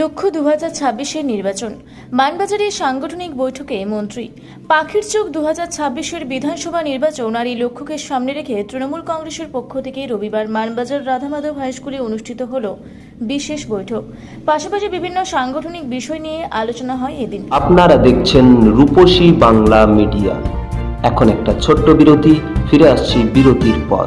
লক্ষ্য দু হাজার ছাব্বিশের নির্বাচন। মানবাজারের সাংগঠনিক বৈঠকে মন্ত্রী। পাখির চোখ দু হাজার ছাব্বিশের বিধানসভা নির্বাচন আর এই লক্ষ্যকে সামনে রেখে তৃণমূল কংগ্রেসের পক্ষ থেকে রবিবার মানবাজার রাধামাধব হাইস্কুলে অনুষ্ঠিত হল বিশেষ বৈঠক। পাশাপাশি বিভিন্ন সাংগঠনিক বিষয় নিয়ে আলোচনা হয় এদিন। আপনারা দেখছেন রূপসী বাংলা মিডিয়া। এখন একটা ছোট্ট বিরতি, ফিরে আসছি বিরতির পর।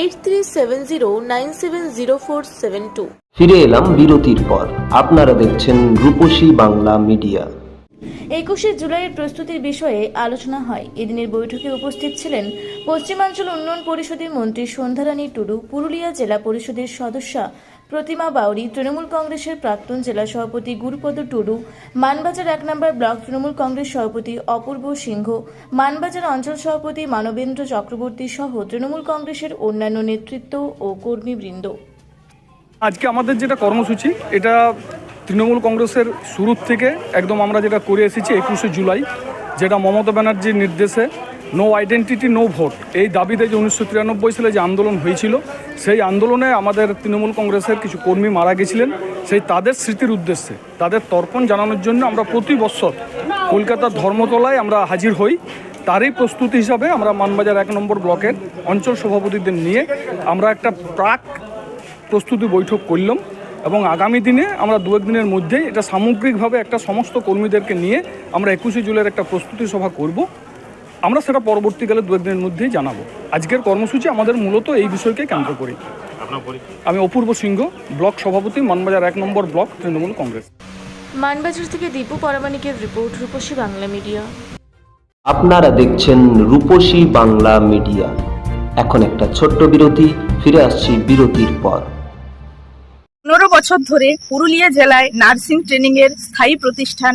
eight three seven zero nine seven zero four seven two ফিরে এলাম বিরতির পর। আপনারা দেখছেন রূপসী বাংলা মিডিয়া। একুশে জুলাইয়ের প্রস্তুতির বিষয়ে আলোচনা হয়। এদিনের বৈঠকে উপস্থিত ছিলেন পশ্চিমাঞ্চল উন্নয়ন পরিষদের মন্ত্রী সন্ধ্যারানী টুডু পুরুলিয়া জেলা পরিষদের সদস্যা প্রতিমা বাউরি, তৃণমূল কংগ্রেসের প্রাক্তন জেলা সভাপতি গুরুপদ টুডু, মানবাজার এক নম্বর ব্লক তৃণমূল কংগ্রেস সভাপতি অপূর্ব সিংহ, মানবাজার অঞ্চল সভাপতি মানবেন্দ্র চক্রবর্তী সহ তৃণমূল কংগ্রেসের অন্যান্য নেতৃত্ব ও কর্মীবৃন্দ। আজকে আমাদের যেটা কর্মসূচি, এটা তৃণমূল কংগ্রেসের শুরুর থেকে একদম আমরা যেটা করে এসেছি একুশে জুলাই, যেটা মমতা ব্যানার্জির নির্দেশে নো আইডেন্টিটি নো ভোট এই দাবিতে যে উনিশশো তিরানব্বই সালে যে আন্দোলন হয়েছিল, সেই আন্দোলনে আমাদের তৃণমূল কংগ্রেসের কিছু কর্মী মারা গেছিলেন। সেই তাদের স্মৃতির উদ্দেশ্যে, তাদের তর্পণ জানানোর জন্য আমরা প্রতি বছর কলকাতার ধর্মতলায় আমরা হাজির হই। তারই প্রস্তুতি হিসাবে আমরা মানবাজার এক নম্বর ব্লকের অঞ্চল সভাপতিদের নিয়ে আমরা একটা প্রাক প্রস্তুতি বৈঠক করলাম এবং আগামী দিনে আমরা দু দিনের মধ্যেই এটা সামগ্রিকভাবে একটা সমস্ত কর্মীদেরকে নিয়ে আমরা একুশে জুলাইয়ের একটা প্রস্তুতি সভা করব। আমরা সেটা পরবর্তীকালে দু এক দিনের মধ্যেই জানাব। আজকের কর্মসূচি আমাদের মূলত এই বিষয়কে কেন্দ্র করি আমি অপূর্ব সিংহ ব্লক সভাপতি মানবাজার এক নম্বর ব্লক তৃণমূল কংগ্রেস। মানবাজার থেকে দীপু পরামানিকের রিপোর্ট রূপসী বাংলা মিডিয়া। আপনারা দেখছেন রূপসী বাংলা মিডিয়া। এখন একটা ছোট্ট বিরতি ফিরে আসছি বিরতির পর। পনেরো বছর ধরে পুরুলিয়া জেলায় নার্সিং ট্রেনিং এর স্থায়ী প্রতিষ্ঠান